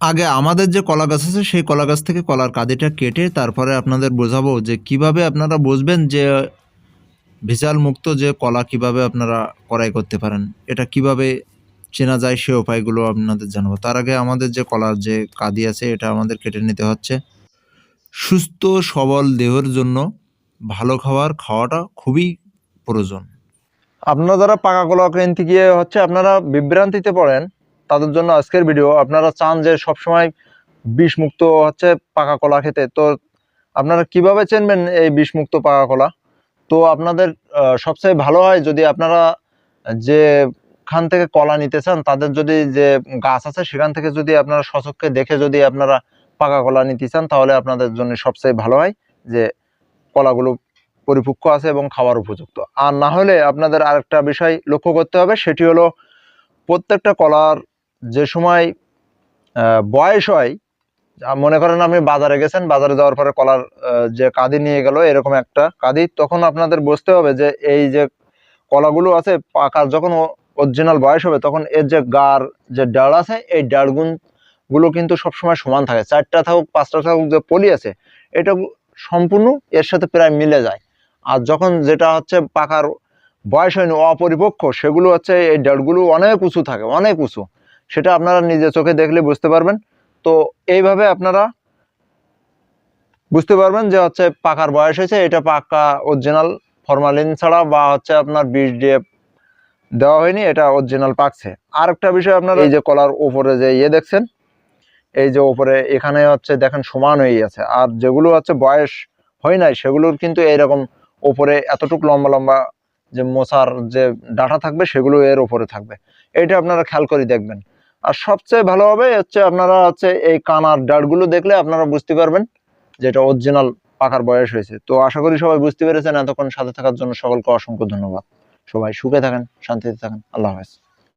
আগে আমাদের যে কলা গাছ আছে, সেই কলা গাছ থেকে কলার কাঁদিটা কেটে তারপরে আপনাদের বোঝাবো যে কীভাবে আপনারা বুঝবেন যে ভেজাল মুক্ত যে কলা কীভাবে আপনারা কড়াই করতে পারেন। এটা কীভাবে চেনা যায় সে উপায়গুলো আপনাদের জানাব। তার আগে আমাদের যে কলার যে কাঁদি আছে, এটা আমাদের কেটে নিতে হচ্ছে। সুস্থ, সবল দেহের জন্য ভালো খাবার খাওয়াটা খুবই প্রয়োজন। আপনারা যারা পাকা কলা কিনতে গিয়ে হচ্ছে, আপনারা বিভ্রান্তিতে পড়েন তাদের জন্য আজকের ভিডিও আপনারা চান যে সবসময় বিষ মুক্ত হচ্ছে পাকা কলা খেতে। তো আপনারা কীভাবে চিনবেন এই বিষ মুক্ত পাকা কলা? তো আপনাদের সবচেয়ে ভালো হয় যদি আপনারা যে খান থেকে কলা নিতে চান, তাদের যদি যে গাছ আছে, সেখান থেকে যদি আপনারা সচক্ষে দেখে যদি আপনারা পাকা কলা নিতে চান, তাহলে আপনাদের জন্য সবচেয়ে ভালো হয় যে কলাগুলো পরিপক্ক আছে এবং খাওয়ার উপযুক্ত। আর না হলে আপনাদের আরেকটা বিষয় লক্ষ্য করতে হবে, সেটি হলো প্রত্যেকটা কলার যে সময় বয়স হয় মনে করেন আপনি বাজারে গেছেন, বাজারে যাওয়ার পরে কলার যে কাঁদি নিয়ে গেল, এরকম একটা কাঁদি তখন আপনাদের বুঝতে হবে যে এই যে কলাগুলো আছে পাকার যখন অরিজিনাল বয়স হবে, তখন এর যে গার যে ডাল আছে, এই ডালগুনগুলো কিন্তু সবসময় সমান থাকে। চারটা থাকুক, পাঁচটা থাকুক, যে পলি আছে, এটা সম্পূর্ণ এর সাথে প্রায় মিলে যায়। আর যখন যেটা হচ্ছে পাকার বয়স হয়নি অপরিপক্ষ সেগুলো হচ্ছে এই ডালগুলো অনেক উঁচু থাকে, অনেক উঁচু। সেটা আপনারা নিজে চোখে দেখলে বুঝতে পারবেন। তো এইভাবে আপনারা বুঝতে পারবেন যে হচ্ছে পাকার বয়স হয়েছে, এটা পাকা অরিজিনাল ফরমালিন ছাড়া বা হচ্ছে আপনার বিষ দিয়ে দেওয়া হয়নি, এটা অরিজিনাল পাকছে আর একটা বিষয় আপনার এই যে কলার উপরে যে ইয়ে দেখছেন, এই যে উপরে এখানে হচ্ছে দেখেন সমান হয়ে আছে আর যেগুলো হচ্ছে বয়স হয় নাই, সেগুলোর কিন্তু এইরকম উপরে এতটুকু লম্বা লম্বা যে মোচার যে ডাঁটা থাকবে, সেগুলো এর ওপরে থাকবে। এটা আপনারা খেয়াল করে দেখবেন। আর সবচেয়ে ভালো হবে হচ্ছে আপনারা হচ্ছে এই কানার ডাটগুলো দেখলে আপনারা বুঝতে পারবেন যে এটা অরিজিনাল পাকার বয়স হয়েছে। তো আশা করি সবাই বুঝতে পেরেছেন। এতক্ষণ সাথে থাকার জন্য সকলকে অসংখ্য ধন্যবাদ। সবাই সুখে থাকেন, শান্তিতে থাকেন। আল্লাহ হাফেজ।